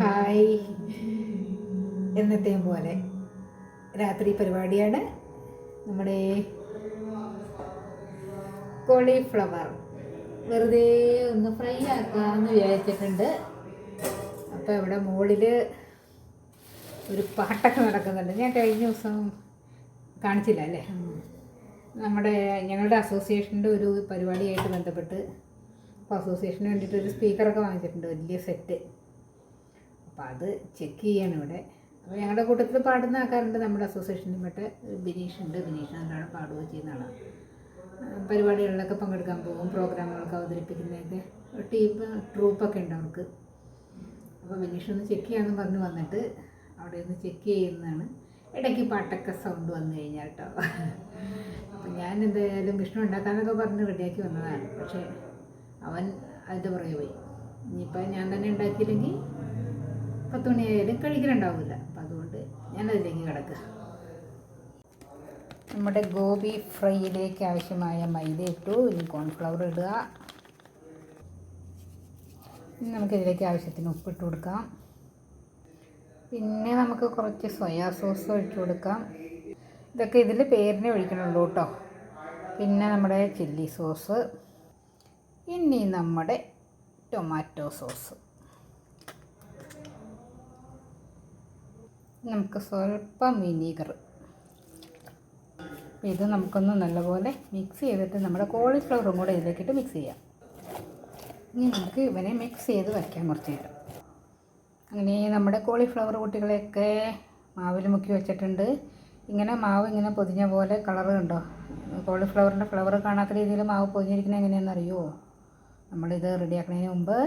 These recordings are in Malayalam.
ഹായ് എന്നത്തെയും പോലെ രാത്രി പരിപാടിയാണ്. നമ്മുടെ കോളിഫ്ലവർ. വെറുതെ ഒന്ന് ഫ്രൈ ആക്കാമെന്ന് വിചാരിച്ചിട്ടുണ്ട്. അപ്പോൾ ഇവിടെ മുകളിൽ ഒരു പാട്ടൊക്കെ നടക്കുന്നുണ്ട്. ഞാൻ കഴിഞ്ഞ ദിവസം കാണിച്ചില്ല അല്ലേ? നമ്മുടെ ഞങ്ങളുടെ അസോസിയേഷന്റെ ഒരു പരിപാടിയായിട്ട് ബന്ധപ്പെട്ട് അപ്പോൾ അസോസിയേഷന് വേണ്ടിയിട്ട് ഒരു സ്പീക്കറൊക്കെ വാങ്ങിച്ചിട്ടുണ്ട്. വലിയ സെറ്റ്. അപ്പോൾ അത് ചെക്ക് ചെയ്യണം ഇവിടെ. അപ്പോൾ ഞങ്ങളുടെ കൂട്ടത്തിൽ പാടുന്ന ആൾക്കാരുണ്ട്. നമ്മുടെ അസോസിയേഷനിൽ പെട്ട ബിനീഷ് ഉണ്ട് ബിനീഷ് നല്ലോണം പാടുകയും ചെയ്യുന്ന ആളാണ് പരിപാടികളിലൊക്കെ പങ്കെടുക്കാൻ പോകും. പ്രോഗ്രാമുകളൊക്കെ അവതരിപ്പിക്കുന്നതൊക്കെ. ടീം ട്രൂപ്പൊക്കെ ഉണ്ട് അവർക്ക്. അപ്പോൾ ബിനീഷ് ഒന്ന് ചെക്ക് ചെയ്യാമെന്ന് പറഞ്ഞ് വന്നിട്ട് അവിടെ ഒന്ന് ചെക്ക് ചെയ്യുന്നതാണ്. ഇടയ്ക്ക് പാട്ടൊക്കെ സൗണ്ട് വന്നു കഴിഞ്ഞാൽ കേട്ടോ അപ്പം ഞാൻ എന്തായാലും വിഷ്ണു ഉണ്ടാക്കാനൊക്കെ പറഞ്ഞ് റെഡിയാക്കി വന്നതാണ്. പക്ഷേ അവൻ അതിന്റെ പുറകെ പോയി. ഇനിയിപ്പോൾ ഞാൻ തന്നെ ഉണ്ടാക്കിയില്ലെങ്കിൽ പത്ത് മണിയായാലും കഴിക്കലുണ്ടാവില്ല. അപ്പം അതുകൊണ്ട് ഞാനതിലേക്ക് കിടക്കുക. നമ്മുടെ ഗോപി ഫ്രൈയിലേക്ക് ആവശ്യമായ മൈദ ഇട്ടു. ഇനി കോൺഫ്ലവർ ഇടുക. ഇനി നമുക്കിതിലേക്ക് ആവശ്യത്തിന് ഉപ്പിട്ട് കൊടുക്കാം. പിന്നെ നമുക്ക് കുറച്ച് സോയാ സോസ് ഒഴിച്ചു കൊടുക്കാം. ഇതൊക്കെ ഇതിൽ പേരിനെ ഒഴിക്കണുള്ളൂ കേട്ടോ. പിന്നെ നമ്മുടെ ചില്ലി സോസ്. ഇനി നമ്മുടെ ടൊമാറ്റോ സോസ്. നമുക്ക് സ്വല്പം വിനീഗർ. ഇത് നമുക്കൊന്ന് നല്ലപോലെ മിക്സ് ചെയ്തിട്ട് നമ്മുടെ കോളിഫ്ലവറും കൂടെ ഇതിലേക്കിട്ട് മിക്സ് ചെയ്യാം. ഇനി നമുക്ക് ഇവനെ മിക്സ് ചെയ്ത് വയ്ക്കാം കുറച്ച് നേരം. അങ്ങനെ നമ്മുടെ കോളിഫ്ലവർ കുട്ടികളെയൊക്കെ മാവിൽ മുക്കി വെച്ചിട്ടുണ്ട്. ഇങ്ങനെ മാവ് ഇങ്ങനെ പൊതിഞ്ഞ പോലെ കളർ കണ്ടോ? കോളിഫ്ലവറിന്റെ ഫ്ലവർ കാണാത്ത രീതിയിൽ മാവ് പൊതിഞ്ഞിരിക്കുന്നത് എങ്ങനെയാണെന്ന് അറിയുമോ നമ്മളിത് റെഡിയാക്കുന്നതിന് മുമ്പ്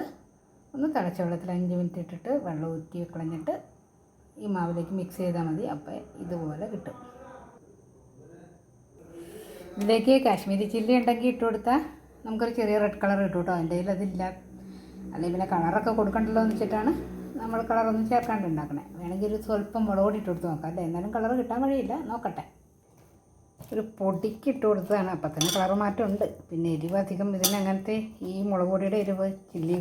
ഒന്ന് തിളച്ച വെള്ളത്തിൽ അഞ്ച് മിനിറ്റ് ഇട്ടിട്ട് വെള്ളം ഊറ്റി കളഞ്ഞിട്ട് ഈ മാവിലേക്ക് മിക്സ് ചെയ്താൽ മതി. അപ്പോൾ ഇതുപോലെ കിട്ടും. ഇതിലേക്ക് കാശ്മീരി ചില്ലി ഉണ്ടെങ്കിൽ ഇട്ട് കൊടുത്താൽ നമുക്കൊരു ചെറിയ റെഡ് കളർ കിട്ടും കേട്ടോ എന്റെ കയ്യിൽ അതില്ല. അല്ലെങ്കിൽ പിന്നെ കളറൊക്കെ കൊടുക്കണ്ടല്ലോ എന്ന് വെച്ചിട്ടാണ് നമ്മൾ കളറൊന്നും ചേർക്കാണ്ട് ഉണ്ടാക്കണേ വേണമെങ്കിൽ ഒരു സ്വല്പം മുളക് ഇട്ട് കൊടുത്ത് നോക്കാം അല്ലേ? എന്നാലും കളർ കിട്ടാൻ വഴിയില്ല. നോക്കട്ടെ. ഒരു പൊടിക്ക് ഇട്ട് കൊടുത്തതാണ്. അപ്പം തന്നെ കളർ മാറ്റമുണ്ട് പിന്നെ എരിവ് അധികം. ഇതിന് അങ്ങനത്തെ ഈ മുളക് പൊടിയുടെ എരിവ് ചില്ലി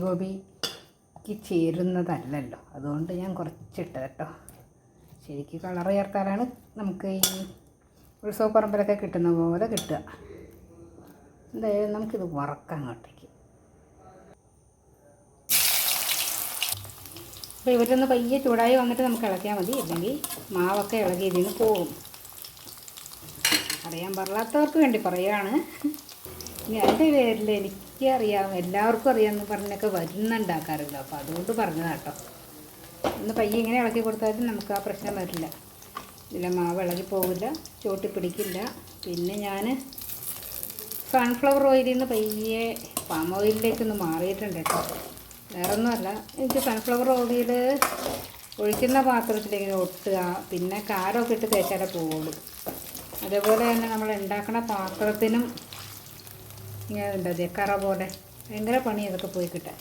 ഗോപിക്ക് ചേരുന്നതല്ലല്ലോ. അതുകൊണ്ട് ഞാൻ കുറച്ചിട്ട് കേട്ടോ. ശരിക്കും കളർ ചേർത്താലാണ് നമുക്ക് ഈ ഉത്സവപ്പറമ്പിലൊക്കെ കിട്ടുന്ന പോലെ കിട്ടുക. എന്തായാലും നമുക്കിത് വറക്കാം അങ്ങോട്ടേക്ക്. അപ്പോൾ ഇവരൊന്ന് പയ്യെ ചൂടായി വന്നിട്ട് നമുക്ക് ഇളക്കിയാൽ മതി. അല്ലെങ്കിൽ മാവൊക്കെ ഇളകി ഇതിൽ നിന്ന് പോകും. അറിയാൻ പറയാത്തവർക്ക് വേണ്ടി പറയുകയാണ് ഇനി അതിന്റെ പേരിൽ എനിക്ക് അറിയാം. എല്ലാവർക്കും അറിയാമെന്ന് പറഞ്ഞൊക്കെ വരുന്നുണ്ടാക്കാറില്ല അപ്പോൾ അതുകൊണ്ട് പറഞ്ഞതാണ് കേട്ടോ ഒന്ന് പയ്യെ ഇങ്ങനെ ഇളക്കി കൊടുത്താലും നമുക്ക് ആ പ്രശ്നം വരില്ല. ഇതിലെ മാവ് ഇളകി പോകില്ല ചോട്ടി പിടിക്കില്ല. പിന്നെ ഞാൻ സൺഫ്ലവർ ഓയിലിൽ നിന്ന് പയ്യെ പാം ഓയിലിലേക്കൊന്ന് മാറിയിട്ടുണ്ട് കേട്ടോ വേറെ ഒന്നുമല്ല എനിക്ക് സൺഫ്ലവർ ഓയിൽ ഒഴിക്കുന്ന പാത്രത്തിലിങ്ങനെ ഒട്ടുക പിന്നെ കാരമൊക്കെ ഇട്ട് തേച്ചാലേ പോവുള്ളൂ. അതേപോലെ തന്നെ നമ്മൾ ഉണ്ടാക്കുന്ന പാത്രത്തിനും ഇങ്ങനെ ഉണ്ട് കറ പോലെ. ഭയങ്കര പണി അതൊക്കെ പോയി കിട്ടാൻ.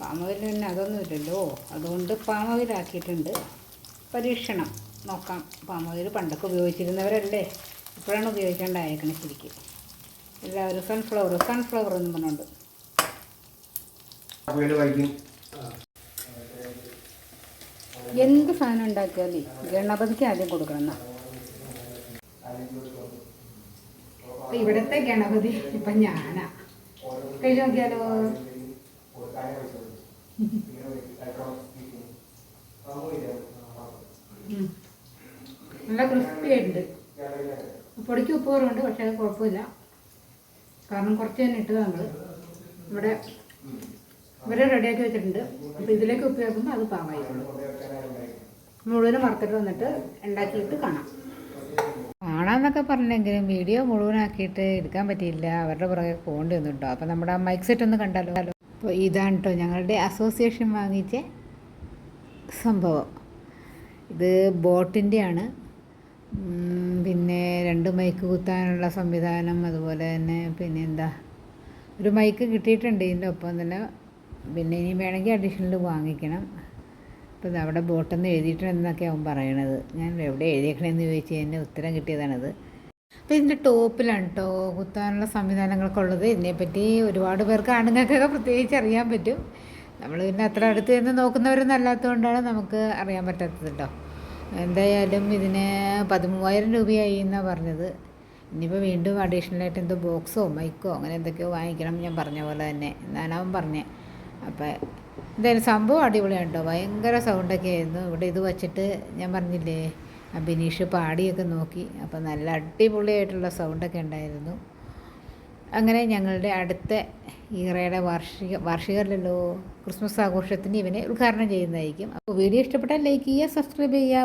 പാമവിൽ അതൊന്നും ഇല്ലല്ലോ അതുകൊണ്ട് പാമവിലാക്കിയിട്ടുണ്ട്. പരീക്ഷണം. നോക്കാം. പാമവിൽ പണ്ടൊക്കെ ഉപയോഗിച്ചിരുന്നവരല്ലേ? ഇപ്പോഴാണ് ഉപയോഗിക്കേണ്ടതായേക്കണേ ശരിക്കും. എല്ലാവരും സൺഫ്ലവർ സൺഫ്ലവർ എന്ന് പറഞ്ഞുണ്ട്. എന്ത് സാധനം ഉണ്ടാക്കിയാലേ ഗണപതിക്ക് ആദ്യം കൊടുക്കണം എന്നാ. ഇവിടുത്തെ ഗണപതി ഇപ്പൊ ഞാനാ. കഴിച്ചു നോക്കിയാലോ? നല്ല ക്രിസ്പി ഉണ്ട് പൊടിക്ക് ഉപ്പ് കുറവുണ്ട് പക്ഷെ അത് കുഴപ്പമില്ല. കാരണം കുറച്ച് തന്നെ ഇട്ടത് നമ്മൾ ഇവിടെ ഇവരെ റെഡിയാക്കി വെച്ചിട്ടുണ്ട്. അപ്പോൾ ഇതിലേക്ക് ഉപ്പ് ചേർക്കുമ്പോൾ അത് പാവായിട്ടുള്ളൂ മുഴുവനും വറുത്തിട്ട് വന്നിട്ട് ഉണ്ടാക്കിയിട്ട് കാണാം. കാണാമെന്നൊക്കെ പറഞ്ഞെങ്കിലും വീഡിയോ മുഴുവനാക്കിയിട്ട് എടുക്കാൻ പറ്റിയില്ല. അവരുടെ പുറകെ പോകേണ്ടി വന്നിട്ടോ അപ്പോൾ നമ്മുടെ മൈക്ക് സെറ്റ് ഒന്ന് കണ്ടാലോ? അപ്പോൾ ഇതാണ് കേട്ടോ ഞങ്ങളുടെ അസോസിയേഷൻ വാങ്ങിച്ച സംഭവം. ഇത് ബോട്ടിന്റെയാണ് പിന്നെ രണ്ട് മൈക്ക് കുത്താനുള്ള സംവിധാനം അതുപോലെ തന്നെ പിന്നെ എന്താ ഒരു മൈക്ക് കിട്ടിയിട്ടുണ്ട് ഇതിന്റെ ഒപ്പം തന്നെ. പിന്നെ ഇനി വേണമെങ്കിൽ അഡീഷണൽ വാങ്ങിക്കണം. അപ്പോൾ ഇത് അവിടെ ബോട്ടെന്ന് എഴുതിയിട്ടുണ്ടെന്നൊക്കെ അവൻ പറയണത്. ഞാൻ എവിടെ എഴുതിയേക്കണേന്ന് ചോദിച്ചു കഴിഞ്ഞാൽ ഉത്തരം കിട്ടിയതാണത്. അപ്പോൾ ഇതിന്റെ ടോപ്പിലാണ് കേട്ടോ കുത്താനുള്ള സംവിധാനങ്ങളൊക്കെ ഉള്ളത്. ഇതിനെപ്പറ്റി ഒരുപാട് പേർക്ക് ആണുങ്ങൾക്കൊക്കെ പ്രത്യേകിച്ച് അറിയാൻ പറ്റും. നമ്മൾ പിന്നെ അത്ര അടുത്ത് നിന്ന് നോക്കുന്നവരൊന്നും അല്ലാത്തതുകൊണ്ടാണ് നമുക്ക് അറിയാൻ പറ്റാത്തത് കേട്ടോ എന്തായാലും ഇതിന് പതിമൂവായിരം രൂപയായി എന്നാണ് പറഞ്ഞത്. ഇനിയിപ്പോൾ വീണ്ടും അഡീഷണലായിട്ട് എന്തോ ബോക്സോ മൈക്കോ അങ്ങനെ എന്തൊക്കെയോ വാങ്ങിക്കണം ഞാൻ പറഞ്ഞ പോലെ തന്നെ. എന്നാണ് അവൻ പറഞ്ഞത് അപ്പോൾ എന്തായാലും സംഭവം അടിപൊളിയാണ് കേട്ടോ ഭയങ്കര സൗണ്ടൊക്കെ ആയിരുന്നു ഇവിടെ ഇത് വച്ചിട്ട് ഞാൻ പറഞ്ഞില്ലേ ബിനീഷ് പാടിയൊക്കെ നോക്കി. അപ്പോൾ നല്ല അടിപൊളിയായിട്ടുള്ള സൗണ്ടൊക്കെ ഉണ്ടായിരുന്നു. അങ്ങനെ ഞങ്ങളുടെ അടുത്ത ഈറയുടെ വാർഷിക വാർഷികമല്ലല്ലോ ക്രിസ്മസ് ആഘോഷത്തിന് ഇവനെ ഉദ്ഘാടനം ചെയ്യുന്നതായിരിക്കും. അപ്പോൾ വീഡിയോ ഇഷ്ടപ്പെട്ടാൽ ലൈക്ക് ചെയ്യുക സബ്സ്ക്രൈബ് ചെയ്യുക.